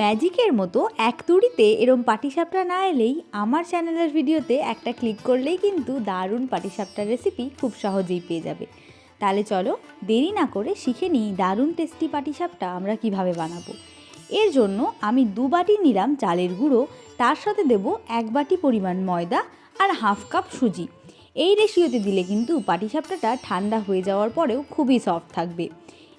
ম্যাজিকের মতো এক তুড়িতে এরম পাটিসাপটা না এলেই আমার চ্যানেলের ভিডিওতে একটা ক্লিক করলেই কিন্তু দারুণ পাটিসাপটার রেসিপি খুব সহজেই পেয়ে যাবে। তাহলে চলো দেরি না করে শিখে নিই দারুণ টেস্টি পাটিসাপটা আমরা কীভাবে বানাবো। এর জন্য আমি দু বাটি নিলাম চালের গুঁড়ো, তার সাথে দেব এক বাটি পরিমাণ ময়দা আর হাফ কাপ সুজি। এই রেশিওতে দিলে কিন্তু পাটিসাপটাটা ঠান্ডা হয়ে যাওয়ার পরেও খুবই সফট থাকবে।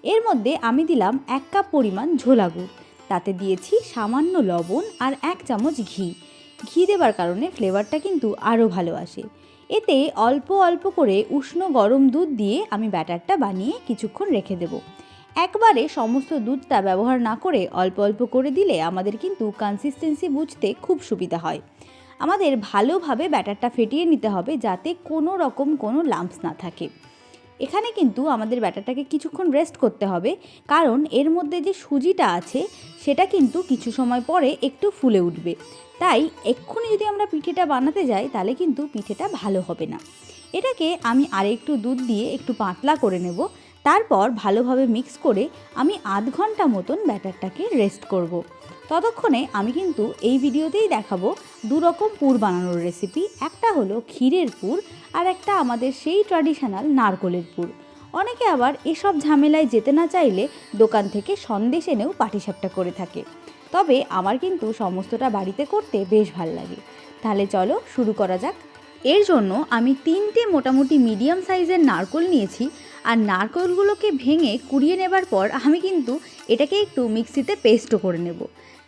এর মধ্যে আমি দিলাম এক কাপ পরিমাণ ঝোলা গুড় তাতে দিয়েছি সামান্য লবণ আর এক চামচ ঘি। ঘি দেবার কারণে ফ্লেভারটা কিন্তু আরও ভালো আসে। এতে অল্প অল্প করে উষ্ণ গরম দুধ দিয়ে আমি ব্যাটারটা বানিয়ে কিছুক্ষণ রেখে দেবো। একবারে সমস্ত দুধটা ব্যবহার না করে অল্প অল্প করে দিলে আমাদের কিন্তু কনসিস্টেন্সি বুঝতে খুব সুবিধা হয়। আমাদের ভালোভাবে ব্যাটারটা ফেটিয়ে নিতে হবে যাতে কোনো রকম কোনো লাম্পস না থাকে। এখানে কিন্তু আমাদের ব্যাটারটাকে কিছুক্ষণ রেস্ট করতে হবে। কারণ এর মধ্যে যে সুজিটা আছে, সেটা কিন্তু কিছু সময় পরে একটু ফুলে উঠবে। তাই এক্ষুনি যদি আমরা পিঠেটা বানাতে যাই, তাহলে কিন্তু পিঠেটা ভালো হবে না। এটাকে আমি আরেকটু দুধ দিয়ে একটু পাতলা করে নেব। তারপর ভালোভাবে মিক্স করে আমি আধ ঘণ্টা মতন ব্যাটারটাকে রেস্ট করব। ততক্ষণে আমি কিন্তু এই ভিডিওতেই দেখাবো দু রকম পুর বানানোর রেসিপি একটা হলো ক্ষীরের পুর আর একটা আমাদের সেই ট্র্যাডিশনাল নারকোলের পুর। অনেকে আবার এসব ঝামেলায় যেতে না চাইলে দোকান থেকে সন্দেশ এনেও পাটিসাপটা করে থাকে। তবে আমার কিন্তু সমস্তটা বাড়িতে করতে বেশ ভালো লাগে। তাহলে চলো শুরু করা যাক। এর জন্য আমি তিনটে মোটামুটি মিডিয়াম সাইজের নারকোল নিয়েছি। আর নারকোলগুলোকে ভেঙে কুড়িয়ে নেবার পর আমি কিন্তু এটাকে একটু মিক্সিতে পেস্টও করে নেব।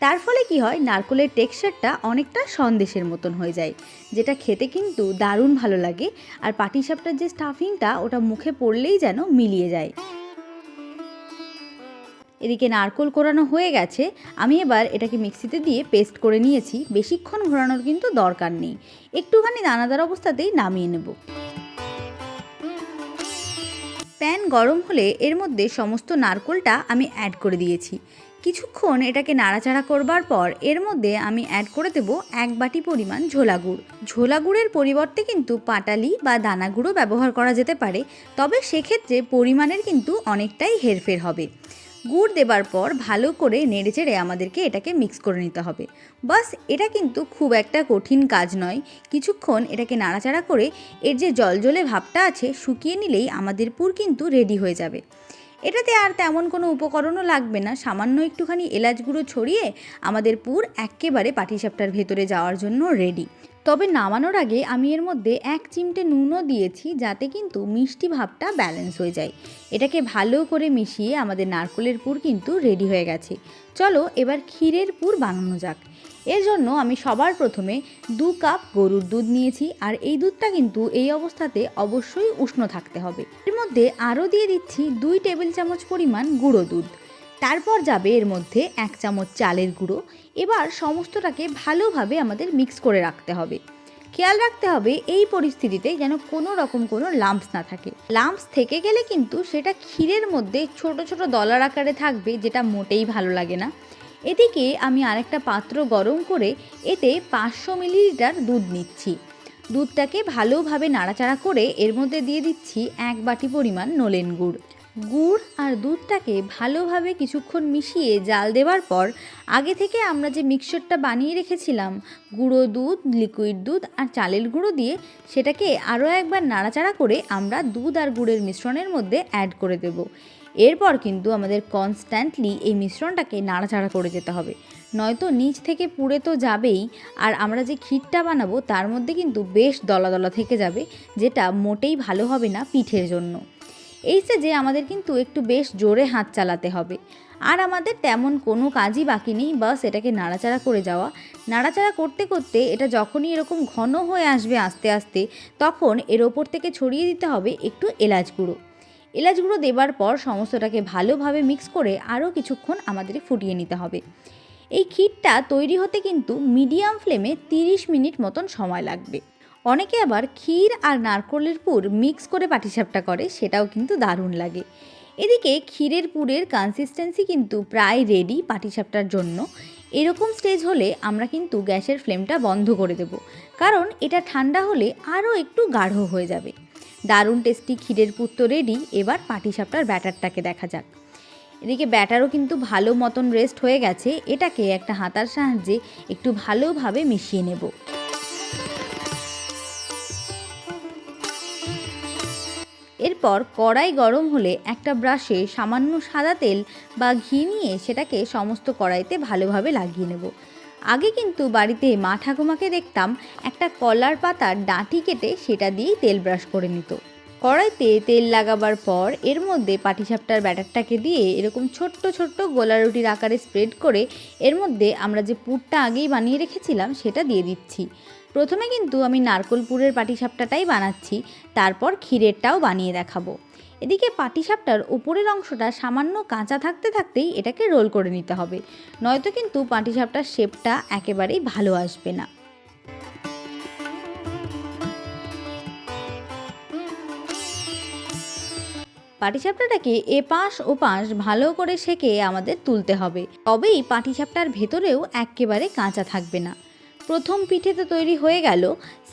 তার ফলে কি হয়, নারকোলের টেক্সচারটা অনেকটা সন্দেশের মতন হয়ে যায়, যেটা খেতে কিন্তু দারুণ ভালো লাগে আর পাটিসাপটার যে স্টাফিংটা ওটা মুখে পড়লেই যেন মিলিয়ে যায়। এদিকে নারকোল কোরানো হয়ে গেছে, আমি এবার এটাকে মিক্সিতে দিয়ে পেস্ট করে নিয়েছি, বেশিক্ষণ ঘোরানোর কিন্তু দরকার নেই। একটুখানি দানাদার অবস্থাতেই নামিয়ে নেব। প্যান গরম হলে এর মধ্যে সমস্ত নারকোলটা আমি অ্যাড করে দিয়েছি। কিছুক্ষণ এটাকে নাড়াচাড়া করবার পর এর মধ্যে আমি অ্যাড করে দেব এক বাটি পরিমাণ ঝোলা গুড়। ঝোলা গুড়ের পরিবর্তে কিন্তু পাটালি বা দানা গুঁড়ো ব্যবহার করা যেতে পারে, তবে সেক্ষেত্রে পরিমাণের কিন্তু অনেকটাই হেরফের হবে। গুড় দেবার পর ভালো করে নেড়েচেড়ে আমাদেরকে এটাকে মিক্স করে নিতে হবে। বাস, এটা কিন্তু খুব একটা কঠিন কাজ নয়। কিছুক্ষণ এটাকে নাড়াচাড়া করে এর যে জলজলে ভাবটা আছে, শুকিয়ে নিলেই আমাদের পুর কিন্তু রেডি হয়ে যাবে। এটাতে আর তেমন কোনো উপকরণও লাগবে না। সামান্য একটুখানি এলাচ গুঁড়ো ছড়িয়ে আমাদের পুর একেবারে পাটিসাপটার ভেতরে যাওয়ার জন্য রেডি তবে নামানোর আগে আমি এর মধ্যে এক চিমটে নুনও দিয়েছি যাতে কিন্তু মিষ্টি ভাবটা ব্যালেন্স হয়ে যায়। এটাকে ভালো করে মিশিয়ে আমাদের নারকোলের পুর কিন্তু রেডি হয়ে গেছে। চলো এবার ক্ষীরের পুর বানানো যাক। এর জন্য আমি সবার প্রথমে দু কাপ গরুর দুধ নিয়েছি আর এই দুধটা কিন্তু এই অবস্থাতে অবশ্যই উষ্ণ থাকতে হবে। এর মধ্যে আরও দিয়ে দিচ্ছি দুই টেবিল চামচ পরিমাণ গুঁড়ো দুধ। তারপর যাবে এর মধ্যে এক চামচ চালের গুঁড়ো। এবার সমস্তটাকে ভালোভাবে আমাদের মিক্স করে রাখতে হবে। খেয়াল রাখতে হবে এই পরিস্থিতিতে যেন কোনো রকম কোনো লাম্পস না থাকে। লাম্পস থেকে গেলে কিন্তু সেটা ক্ষীরের মধ্যে ছোট ছোট দলার আকারে থাকবে, যেটা মোটেই ভালো লাগে না। এদিকে আমি আরেকটা পাত্র গরম করে এতে পাঁচশো মিলিলিটার দুধ নিচ্ছি। দুধটাকে ভালোভাবে নাড়াচাড়া করে এর মধ্যে দিয়ে দিচ্ছি এক বাটি পরিমাণ নলেন গুড়। গুড় আর দুধটাকে ভালোভাবে কিছুক্ষণ মিশিয়ে জাল দেওয়ার পর, আগে থেকে আমরা যে মিক্সচারটা বানিয়ে রেখেছিলাম, গুঁড়ো দুধ, লিকুইড দুধ আর চালের গুঁড়ো দিয়ে, সেটাকে আরও একবার নাড়াচাড়া করে আমরা দুধ আর গুড়ের মিশ্রণের মধ্যে অ্যাড করে দেব। এরপর কিন্তু আমাদের কনস্ট্যান্টলি এই মিশ্রণটাকে নাড়াচাড়া করে যেতে হবে। নয়তো নিচ থেকে পুড়ে তো যাবেই, আর আমরা যে ক্ষীরটা বানাবো, তার মধ্যে কিন্তু বেশ দলা দলা থেকে যাবে, যেটা মোটেই ভালো হবে না পিঠের জন্য। এই যে আমাদের কিন্তু একটু বেশ জোরে হাত চালাতে হবে। আর আমাদের তেমন কোনো কাজই বাকি নেই, বাস এটাকে নাড়াচাড়া করে যাওয়া। নাড়াচাড়া করতে করতে এটা যখনই এরকম ঘন হয়ে আসবে আস্তে আস্তে, তখন এর ওপর থেকে ছড়িয়ে দিতে হবে একটু এলাচ গুঁড়ো। এলাচ গুঁড়ো দেবার পর সমস্তটাকে ভালোভাবে মিক্স করে আরও কিছুক্ষণ আমাদের ফুটিয়ে নিতে হবে। এই ক্ষীরটা তৈরি হতে কিন্তু মিডিয়াম ফ্লেমে 30 মিনিট মতন সময় লাগবে। অনেকে আবার ক্ষীর আর নারকোলের পুর মিক্স করে পাটিসাপটা করে, সেটাও কিন্তু দারুণ লাগে। এদিকে ক্ষীরের পুরের কনসিস্টেন্সি কিন্তু প্রায় রেডি পাটিসাপটার জন্য। এরকম স্টেজ হলে আমরা কিন্তু গ্যাসের ফ্লেমটা বন্ধ করে দেব। কারণ এটা ঠান্ডা হলে আরও একটু গাঢ় হয়ে যাবে। দারুণ টেস্টি ক্ষীরের পুর তো রেডি এবার পাটিসাপটার ব্যাটারটাকে দেখা যাক। এদিকে ব্যাটারও কিন্তু ভালো মতন রেস্ট হয়ে গেছে, এটাকে একটা হাতার সাহায্যে একটু ভালোভাবে মিশিয়ে নেব। এরপর কড়াই গরম হলে একটা ব্রাশে সামান্য সাদা তেল বা ঘি নিয়ে সেটাকে সমস্ত কড়াইতে ভালোভাবে লাগিয়ে নেব। আগে কিন্তু বাড়িতে মা ঠাকুমাকে দেখতাম একটা কলার পাতার ডাঁটি কেটে সেটা দিয়েই তেল ব্রাশ করে নিত। কড়াইতে তেল লাগাবার পর এর মধ্যে পাটিসাপটার ব্যাটারটাকে দিয়ে এরকম ছোট্ট ছোট্ট গোলা রুটির আকারে স্প্রেড করে এর মধ্যে আমরা যে পুরটা আগেই বানিয়ে রেখেছিলাম সেটা দিয়ে দিচ্ছি। প্রথমে কিন্তু আমি নারকোল পুরের পাটিসাপটাটাই বানাচ্ছি, তারপর ক্ষীরেরটাও বানিয়ে দেখাবো। এদিকে পাটিসাপটার উপরের অংশটা সামান্য কাঁচা থাকতে থাকতেই এটাকে রোল করে নিতে হবে, নয়তো কিন্তু পাটিসাপটার শেপটা একেবারেই ভালো আসবে না। পাটিসাপটাটাকে এ পাশ ও পাশ ভালো করে সেকে আমাদের তুলতে হবে। তবেই পাটিসাপটার ভেতরেও একেবারে কাঁচা থাকবে না। প্রথম পিঠে তো তৈরি হয়ে গেল।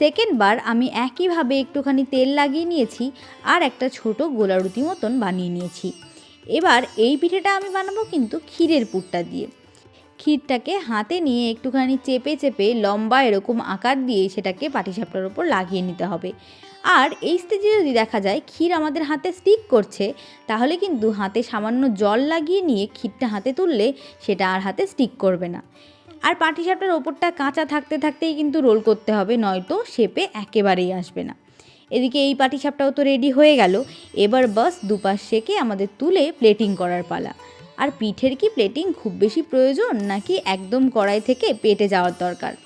সেকেন্ড বার আমি একইভাবে একটুখানি তেল লাগিয়ে নিয়েছি আর একটা ছোট গোলারুটি মতন বানিয়ে নিয়েছি। এবার এই পিঠেটা আমি বানাবো কিন্তু ক্ষীরের পুরটা দিয়ে। ক্ষীরটাকে হাতে নিয়ে একটুখানি চেপে চেপে লম্বা এরকম আকার দিয়ে সেটাকে পাটিসাপটার ওপর লাগিয়ে নিতে হবে। আর এই স্টেজে যদি দেখা যায় ক্ষীর আমাদের হাতে স্টিক করছে, তাহলে কিন্তু হাতে সামান্য জল লাগিয়ে নিয়ে ক্ষীরটা হাতে তুললে সেটা আর হাতে স্টিক করবে না। আর পাটিসাপটার ওপরটা কাঁচা থাকতে থাকতেই কিন্তু রোল করতে হবে, নয়তো শেপে একেবারেই আসবে না। এদিকে এই পাটিসাপটাও তো রেডি হয়ে গেল। এবার বাস দুপাশ সেকে আমাদের তুলে প্লেটিং করার পালা। আর পিঠের কি প্লেটিং খুব বেশি প্রয়োজন নাকি একদম কড়াই থেকে পেটে যাওয়ার দরকার?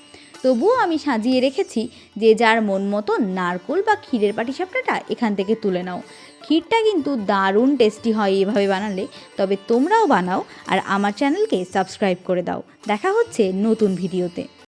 তবুও আমি সাজিয়ে রেখেছি যে যার মন মতো নারকোল বা ক্ষীরের পাটিসাপটাটা এখান থেকে তুলে নাও। ক্ষীরটা কিন্তু দারুণ টেস্টি হয় এভাবে বানালে, তবে তোমরাও বানাও আর আমার চ্যানেলকে সাবস্ক্রাইব করে দাও। দেখা হচ্ছে নতুন ভিডিওতে